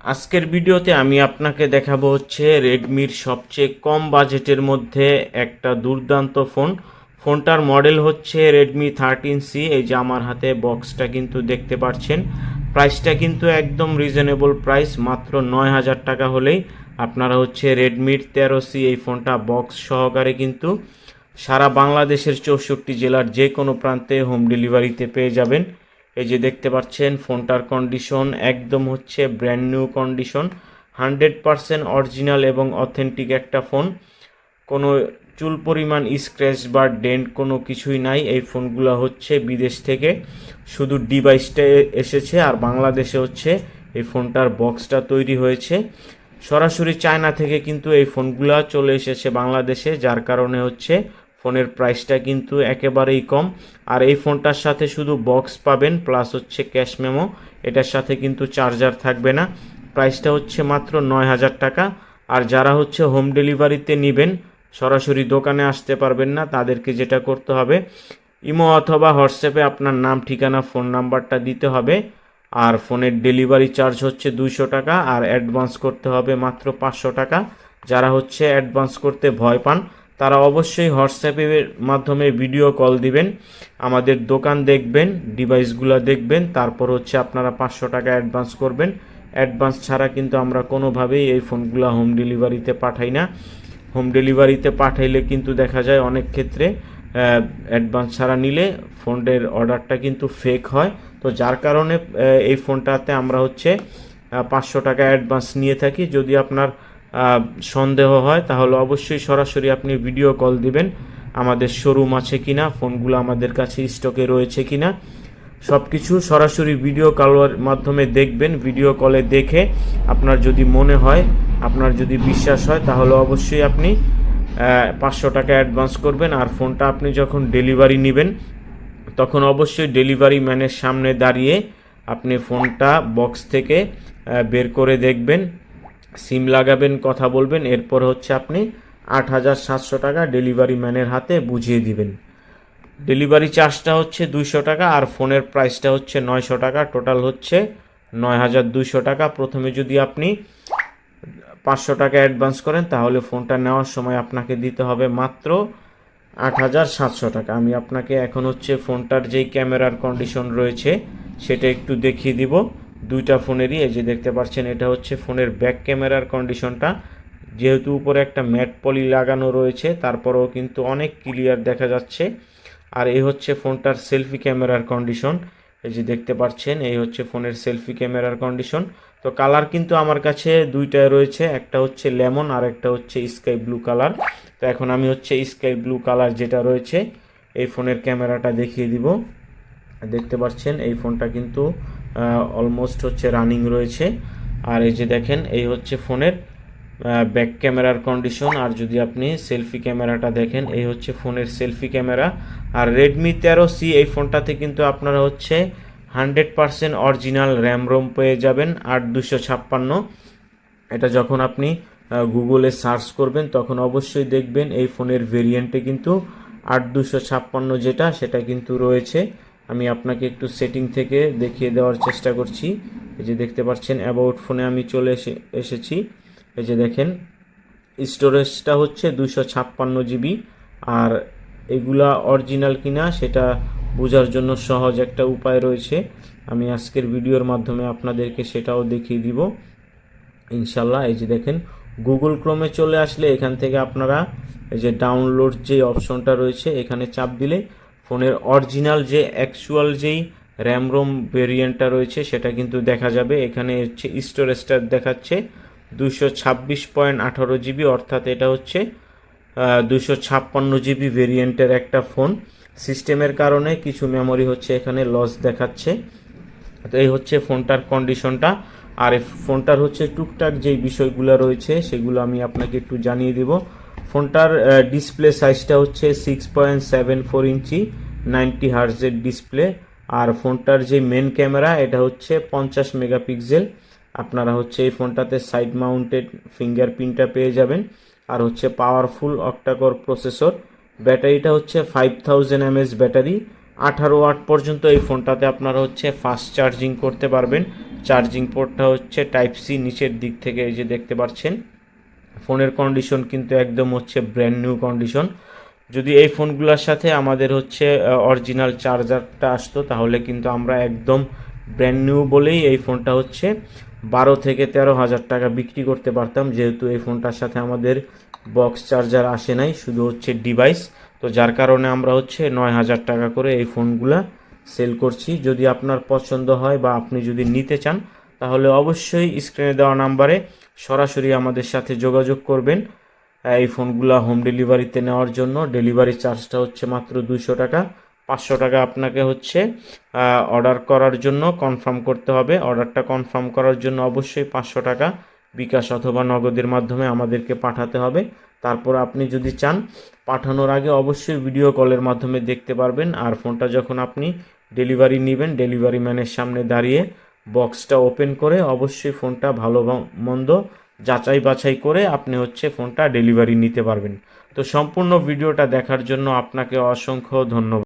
আজকের ভিডিওতে আমি আপনাকে দেখাবো হচ্ছে রেডমির সবচেয়ে কম বাজেটের মধ্যে একটা দুর্দান্ত ফোন। ফোনটার মডেল হচ্ছে রেডমি থার্টিন সি এই যে আমার হাতে বক্সটা কিন্তু দেখতে পাচ্ছেন। প্রাইসটা কিন্তু একদম রিজনেবল প্রাইস মাত্র নয় হাজার টাকা হলেই আপনারা হচ্ছে রেডমির তেরো সি এই ফোনটা বক্স সহকারে কিন্তু সারা বাংলাদেশের চৌষট্টি জেলার যে কোনো প্রান্তে হোম ডেলিভারিতে পেয়ে যাবেন। এই যে দেখতে পাচ্ছেন, ফোনটার কন্ডিশন একদম হচ্ছে brand new condition hundred percent original এবং অথেন্টিক একটা ফোন কোনো চুল পরিমাণ স্ক্র্যাচ বা ডেন্ট কোনো কিছুই নাই। এই ফোনগুলো হচ্ছে বিদেশ থেকে। শুধু ডিভাইসটা এসেছে আর বাংলাদেশে হচ্ছে এই ফোনটার বক্সটা তৈরি হয়েছে। সরাসরি চায়না থেকে কিন্তু এই ফোনগুলো চলে এসেছে বাংলাদেশে, যার কারণে হচ্ছে ফোনের প্রাইসটা কিন্তু একেবারেই কম। আর এই ফোনটার সাথে শুধু বক্স পাবেন প্লাস হচ্ছে ক্যাশ মেমো এটার সাথে কিন্তু চার্জার থাকবে না। প্রাইসটা হচ্ছে মাত্র নয় হাজার টাকা। আর যারা হচ্ছে হোম ডেলিভারিতে নেবেন, সরাসরি দোকানে আসতে পারবেন না। তাদেরকে যেটা করতে হবে, ইমো অথবা হোয়াটসঅ্যাপে আপনার নাম, ঠিকানা ফোন নাম্বারটা দিতে হবে। আর ফোনের ডেলিভারি চার্জ হচ্ছে দুইশো টাকা। আর অ্যাডভান্স করতে হবে মাত্র পাঁচশো টাকা। যারা হচ্ছে অ্যাডভান্স করতে ভয় পান তারা অবশ্যই হোয়াটসঅ্যাপের মাধ্যমে ভিডিও কল দিবেন। আমাদের দোকান দেখবেন ডিভাইসগুলো দেখবেন, তারপর হচ্ছে আপনারা পাঁচশো টাকা অ্যাডভান্স করবেন। অ্যাডভান্স ছাড়া কিন্তু আমরা কোনোভাবেই এই ফোনগুলো হোম ডেলিভারিতে পাঠাই না। হোম ডেলিভারিতে পাঠাইলে কিন্তু দেখা যায় অনেক ক্ষেত্রে অ্যাডভান্স ছাড়া নিলে ফোনের অর্ডারটা কিন্তু ফেক হয়। তো যার কারণে এই ফোনটাতে আমরা হচ্ছে পাঁচশো টাকা অ্যাডভান্স নিয়ে থাকি। যদি আপনার সন্দেহ হয়, তাহলে অবশ্যই সরাসরি আপনি ভিডিও কল দিবেন। আমাদের শোরুম আছে কিনা ফোনগুলো আমাদের কাছে স্টকে রয়েছে কিনা সব কিছু সরাসরি ভিডিও কলের মাধ্যমে দেখবেন। ভিডিও কলে দেখে আপনার যদি মনে হয়, আপনার যদি বিশ্বাস হয়, তাহলে অবশ্যই আপনি পাঁচশো টাকা অ্যাডভান্স করবেন আর ফোনটা আপনি যখন ডেলিভারি নেবেন, তখন অবশ্যই ডেলিভারি ম্যানের সামনে দাঁড়িয়ে আপনি ফোনটা বক্স থেকে বের করে দেখবেন। সিম লাগাবেন, কথা বলবেন, এরপর হচ্ছে আপনি আট হাজার সাতশো টাকা ডেলিভারি ম্যানের হাতে বুঝিয়ে দিবেন। ডেলিভারি চার্জটা হচ্ছে দুইশো টাকা আর ফোনের প্রাইসটা হচ্ছে নয়শো টাকা, টোটাল হচ্ছে নয় হাজার দুইশো টাকা। প্রথমে যদি আপনি পাঁচশো টাকা অ্যাডভান্স করেন, তাহলে ফোনটা নেওয়ার সময় আপনাকে দিতে হবে মাত্র আট হাজার সাতশো টাকা। আমি আপনাকে এখন হচ্ছে ফোনটার যেই ক্যামেরার কন্ডিশন রয়েছে, সেটা একটু দেখিয়ে দিব। দুইটা ফোনেরই, এই যে দেখতে পাচ্ছেন, এটা হচ্ছে ফোনের ব্যাক ক্যামেরার কন্ডিশনটা যেহেতু উপরে একটা ম্যাট পলি লাগানো রয়েছে, তারপরেও কিন্তু অনেক ক্লিয়ার দেখা যাচ্ছে। আর এই হচ্ছে ফোনটার সেলফি ক্যামেরার কন্ডিশন এই যে দেখতে পাচ্ছেন, এই হচ্ছে ফোনের সেলফি ক্যামেরার কন্ডিশন তো কালার কিন্তু আমার কাছে দুইটাই রয়েছে, একটা হচ্ছে লেমন আর একটা হচ্ছে স্কাই ব্লু কালার তো এখন আমি হচ্ছে স্কাই ব্লু কালার যেটা রয়েছে, এই ফোনের ক্যামেরাটা দেখিয়ে দিব। দেখতে পাচ্ছেন, এই ফোনটা কিন্তু অলমোস্ট হচ্ছে রানিং রয়েছে। আর এই যে দেখেন, এই হচ্ছে ফোনের ব্যাক ক্যামেরার কন্ডিশন আর যদি আপনি সেলফি ক্যামেরাটা দেখেন, এই হচ্ছে ফোনের সেলফি ক্যামেরা আর রেডমি তেরো সি এই ফোনটাতে কিন্তু আপনারা হচ্ছে hundred percent original RAM ROM পেয়ে যাবেন, আট দুশো ছাপ্পান্ন। এটা যখন আপনি গুগলে সার্চ করবেন, তখন অবশ্যই দেখবেন এই ফোনের ভেরিয়েন্টে কিন্তু আট দুশো ছাপ্পান্ন যেটা, সেটা কিন্তু রয়েছে। আমি আপনাকে একটু সেটিং থেকে দেখিয়ে দেওয়ার চেষ্টা করছি। এই যে দেখতে পাচ্ছেন অ্যাবাউট ফোনে আমি চলে এসে, এসেছি। এই যে দেখেন স্টোরেজটা হচ্ছে দুশো ছাপ্পান্ন জিবি আর এগুলা অরিজিনাল কিনা সেটা বোঝার জন্য সহজ একটা উপায় রয়েছে। আমি আজকের ভিডিওর মাধ্যমে আপনাদেরকে সেটাও দেখিয়ে দিব। ইনশাল্লাহ এই যে দেখেন গুগল ক্রোমে চলে আসলে এখান থেকে আপনারা এই যে ডাউনলোড যে অপশনটা রয়েছে, এখানে চাপ দিলে ফোনের অরিজিনাল যে অ্যাকচুয়াল যেই র্যাম রোম ভেরিয়েন্টটা রয়েছে, সেটা কিন্তু দেখা যাবে। এখানে হচ্ছে স্টোরেজটা দেখাচ্ছে দুশো ছাব্বিশ পয়েন্ট আঠারো জিবি, অর্থাৎ এটা হচ্ছে দুশো ছাপ্পান্ন জিবি ভেরিয়েন্টের একটা ফোন সিস্টেমের কারণে কিছু মেমোরি হচ্ছে এখানে লস দেখাচ্ছে। তো এই হচ্ছে ফোনটার কন্ডিশনটা আর ফোনটার হচ্ছে টুকটাক যেই বিষয়গুলো রয়েছে, সেগুলো আমি আপনাকে একটু জানিয়ে দেব। ফোনটার ডিসপ্লে সাইজটা হচ্ছে six point seven four inch ninety হার্জের display আর ফোনটার যে মেন ক্যামেরা এটা হচ্ছে পঞ্চাশ মেগাপিক্সেল আপনারা হচ্ছে এই ফোনটাতে সাইড মাউন্টেড ফিঙ্গারপ্রিন্টটা পেয়ে যাবেন। আর হচ্ছে পাওয়ারফুল অক্টাকর প্রসেসর ব্যাটারিটা হচ্ছে ফাইভ থাউজেন্ড এমএস ব্যাটারি। আঠারো ওয়াট পর্যন্ত এই ফোনটাতে আপনারা হচ্ছে ফাস্ট চার্জিং করতে পারবেন। চার্জিং পোর্টটা হচ্ছে টাইপ সি নিচের দিক থেকে এই যে দেখতে পাচ্ছেন। ফোনের কন্ডিশন কিন্তু একদম হচ্ছে ব্র্যান্ড নিউ কন্ডিশন যদি এই ফোনগুলোর সাথে আমাদের হচ্ছে অরিজিনাল চার্জারটা আসতো, তাহলে কিন্তু আমরা একদম ব্র্যান্ড নিউ বলেই এই ফোনটা হচ্ছে বারো থেকে তেরো হাজার টাকা বিক্রি করতে পারতাম। যেহেতু এই ফোনটার সাথে আমাদের বক্স চার্জার আসে নাই, শুধু হচ্ছে ডিভাইস তো যার কারণে আমরা হচ্ছে নয় হাজার টাকা করে এই ফোনগুলা সেল করছি। যদি আপনার পছন্দ হয় বা আপনি যদি নিতে চান তাহলে অবশ্যই স্ক্রিনে দেওয়া নাম্বারে সরাসরি আমাদের সাথে যোগাযোগ করবেন। এই ফোনগুলো হোম ডেলিভারিতে নেওয়ার জন্য ডেলিভারি চার্জটা হচ্ছে মাত্র দুশো টাকা। পাঁচশো টাকা আপনাকে হচ্ছে অর্ডার করার জন্য কনফার্ম করতে হবে। অর্ডারটা কনফার্ম করার জন্য অবশ্যই পাঁচশো টাকা বিকাশ অথবা নগদের মাধ্যমে আমাদেরকে পাঠাতে হবে। তারপর আপনি যদি চান, পাঠানোর আগে অবশ্যই ভিডিও কলের মাধ্যমে দেখতে পারবেন। আর ফোনটা যখন আপনি ডেলিভারি নেবেন ডেলিভারি ম্যানের সামনে দাঁড়িয়ে বক্সটা ওপেন করে অবশ্যই ফোনটা ভালো মন্দ যাচাই বাছাই করে আপনি হচ্ছে ফোনটা ডেলিভারি নিতে পারবেন। তো সম্পূর্ণ ভিডিওটা দেখার জন্য আপনাকে অসংখ্য ধন্যবাদ।